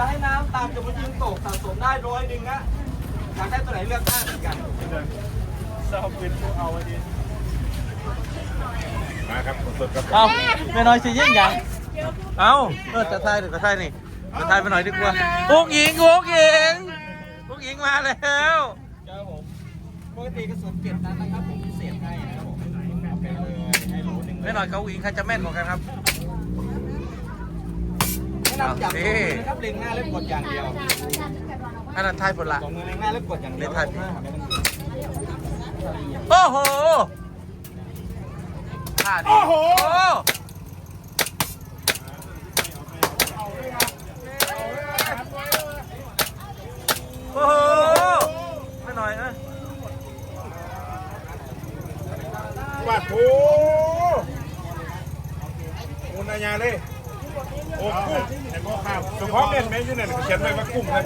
จะให้น้ำตามจำนวนยิงตกสะสมได้ร้อยหนึ่งนะอยากได้ตัวไหนเลือกได้เหมือนกันเศร้าปืนพวกเอาไว้ดิมาครับสดๆครับเอาไม่น้อยสิยิ่งยังเอาเออจะทายหรือจะทายนี่จะทายไปหน่อยดีกว่าปุ๊กหญิงปุ๊กหญิงปุ๊กหญิงมาแล้วครับผมปกติกระสุนเจ็ดนัดนะครับผมพิเศษให้นะครับผมเอาไปเลยให้โหลหนึ่งเลไม่ยหน่อยเขาหญิงใครจะแม่นกว่ากันครับให้ นำจับสองมือนะครับเล็งหน้าแล้วกดอย่างเดียวอันนั้นทายผลละสองมือเล็งหน้าแล้วกดอย่างเดียวเล็งท้ายหน้าหาไม่ต้องกดโอ้โหท่าดีโอ้โหโอ้โหไม่หน่อยนะวัดโถมุนอายาเลย โอ้กุ้งแต่ก็ข้าวเฉพาะเม่นแม่ยืนนั่นเขียนไว้ว่ากุ้งนะ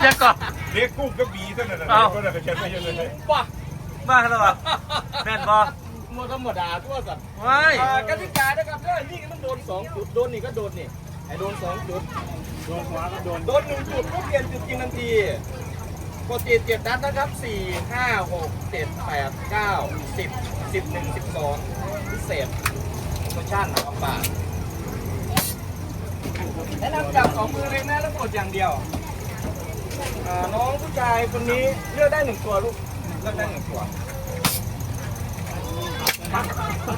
เดี๋ยวก่อนเรียกกุ้งก็บีเท่านั้นนะเอ้าก็ได้เขียนไว้เยอะเลยว้ามาแล้ววะแม่นบอหมดธรรมดาทั่วสัตว์ไม่กติกานะครับเด้อนี่มันโดนสองจุดโดนนี่ก็โดนนี่ไอ้โดนสองจุดโดนหัวก็โดนโดนหนึ่งจุดก็เปลี่ยนจุดจริงทันทีปกติเจ็ดนัดนะครับสี่ห้าหกเจ็ดแปดเก้าสิบสิบหนึ่งสิบสองพิเศษโปรโมชั่นนะครับบา แนะนำจับสองมือเลยนะแล้วกดอย่างเดียวอ่าน้องผู้ชายคนนี้เลือกได้หนึ่งตัวลูกเลือกได้หนึ่งตัว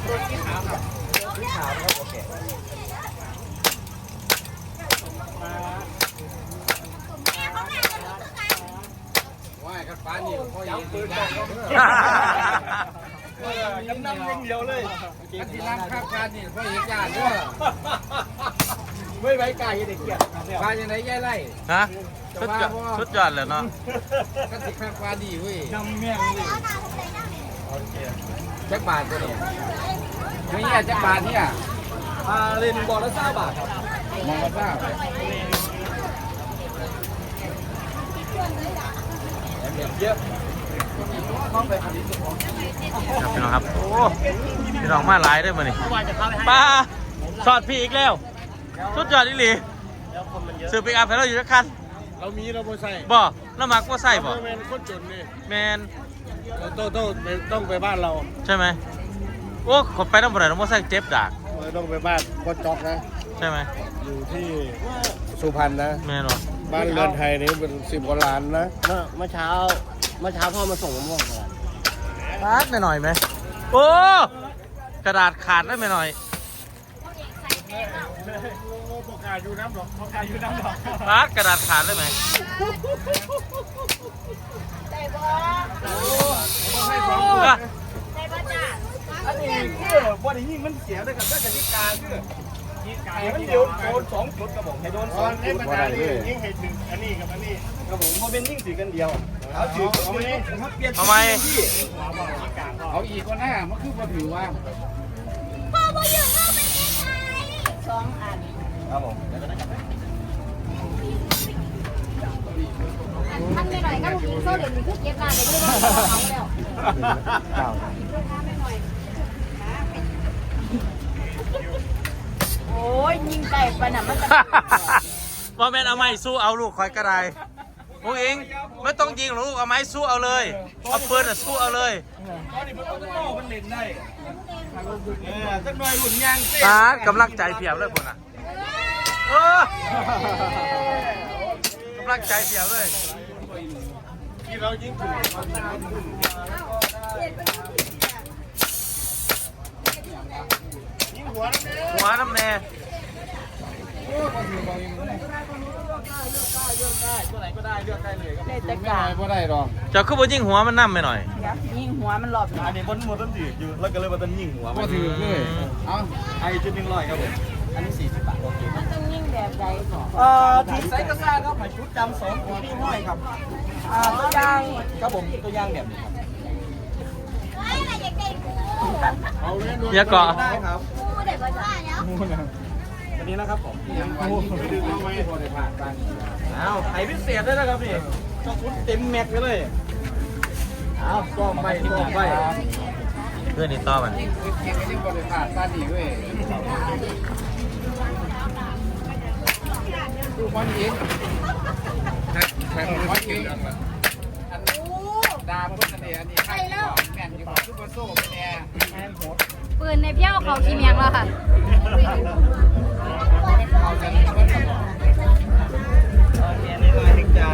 ตัวที่ขาวครับตัวที่ขาวนะครับโอเคว่ากันฟ้านี่พ่อยิงปืนเออกำนันอย่างเดียวเลยกันที่นั่งข้างกันนี่พ่อยิงยานเด้อไม่ ไว้กายเด็กเกียรติเนี่ยฟ้ายังไงแย่ไล่ฮะสุดยอดสุดยอดเลยเนาะกันที่ข้างฟ้าดีเว้ยนำเมี่ยงเลยแจ็คบาทตัวนี้ไม่เนี่ยแจ็คบาทเนี่ยอ่าเล่นบอลละเก้าบาทครับมองมาทราบแหมเยอะต้องไปอันนี้สุดของครับพี่น้องครับ โอ้พี่น้องมาหลายได้อมานี่ป้าสอดพี่อีกแล้ว สุดยอดอีหลีซื้อปิกอัพให้เราอยู่จักคันเรามีเราบ่ใส่บ่แล้วมักว่าใส่บ่เราเป็นคนจนนี่แมนเราต้องต้องต้องไปบ้านเราใช่ไหมโอ้ขอไปน้ำบ่ได้น้ำบ่ใส่เจ็บดากเราต้องไปบ้านคนจอกนะใช่ไหมอยู่ที่สุพรรณนะแม่นบ่บ้านเรือนไทยนี่เป็นสิบกว่าล้านนะเมื่อเช้าเมื่อเช้าพ่อมาส่งมะม่วงก่อนปาดไปหน่อยไหมโอ้กระดาษขาดได้ไหมหน่อย ประกาศอยู่น้ำหรอกประกาศอยู่น้ำหรอกปาดกระดาษขาดได้ไหมให้สองอะอันนี้คือบอลนี้มันเสียด้วยกันด้วยกติกาคือไอ้มันเดียวโดนสองจุดกับผมให้โดนสองจุดยิ่งเห็นหนึ่งอันนี้กับอันนี้กับผมเพราะเป็นยิ่งสีกันเดียวเอาถือเอาไปเปลี่ยนทำไมที่เอาอีกคนหน้ามันคือมาถือว่าสองอัน ครับผมท่านไม่หน่อยก็ลูกยิงโซ่เดี๋ยวนี้คือเก็บงานเลยไม่ได้เอาแล้วโอ้ยยิงไก่ไปน่ะมันจะว่าแม่นเอาไม้สู้เอาลูกคอยกระไดพวกเองไม่ต้องยิงหรอกลูกเอาไม้สู้เอาเลยเอาปืนอะสู้เอาเลยตอนนี้มันต้องโต้มันเล่นได้เออสักหน่อยหลุนยางเต้ปาดกำลังใจเพียบเลยพุ่นอะ เออกำลังใจเพียบเลยที่เรายิ่งถือยิ่งหัวนะเนี่ยหัวน้ำแน่ตัวไหนก็ได้เลือกได้เลยครับเลยตะไม่กาได้ไม่ได้หรอกเจ้าคือบ่ยิงหัวมันน้ำไปหน่อย ยิงหัวมันหลอบอันนี้บนหมดต้นถืออยู่แล้วก็เลยมาต้นยิงหัวก็ถือเลยเอาไอ้จุดหนึ่งร้อยครับผม อันนี้สี่สิบบาทโอเคมันต้องยิงแบบใดก่อนเอ่อถือไซส์กระซ่าครับหมายชุดจำสองตัวที่ห้อยครับอ่าตัวอยางครับผมตัวอยางแบบนี้ครับเอาเล่นอย่าเกาะได้ครับผู้เด็กว่าแล้วอันนี้นะครับผมยังวันยิ่งไม่ดึงเอาไว้พอได้ผ่านกันอ้าวไอ้พิเศษด้วยนะครับนี่ต้องชุดเต็มแม็กซ์ไปเลยอ้าวซ่อมไปซ่อมไปเพื่อนนี่ต่อมันยิ่งยิ่งพอได้ผ่านกันอีกเว้ยต ดูควันยิงแข่งควันยิงดาเพิ่นอันนี้อันนี้ไปแล้วแม่นอยู่ซุปเปอร์โซ่เป็นแน่แม่นโหดปืนในเพี้ยวเขาขี้เมียงแล้วค่ะเขาจะเพิ่นก็บอโอเคนี่มาถึงจ้า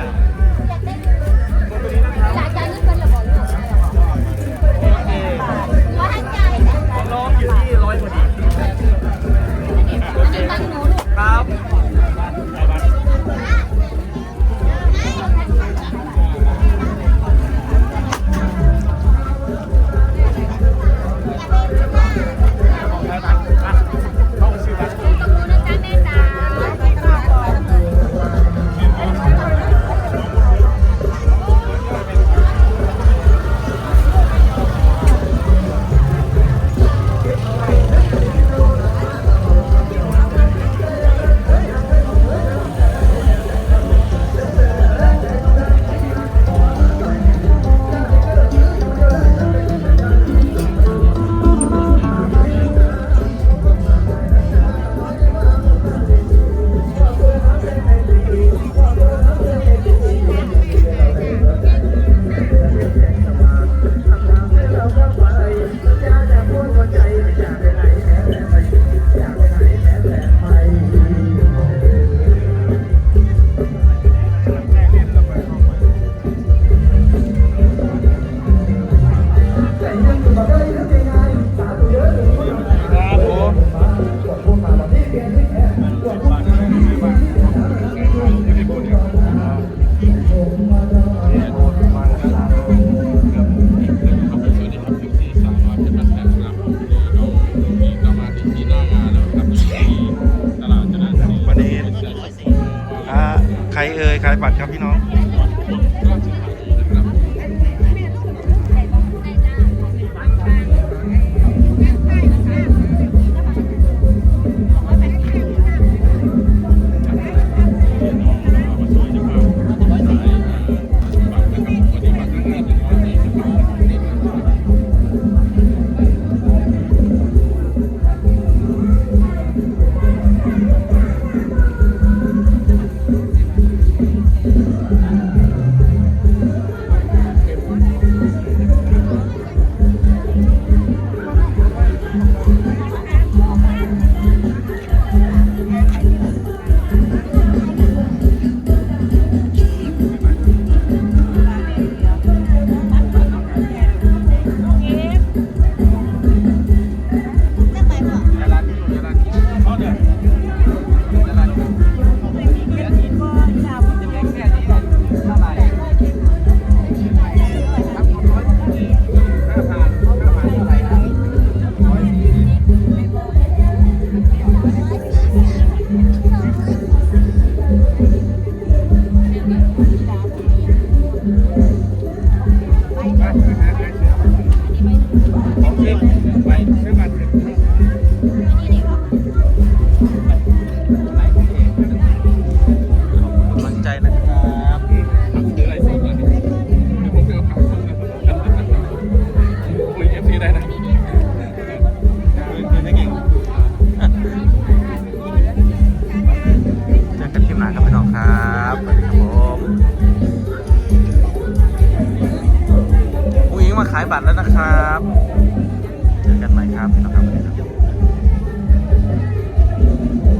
ใครเอ่ยใครบัตรครับพี่น้อง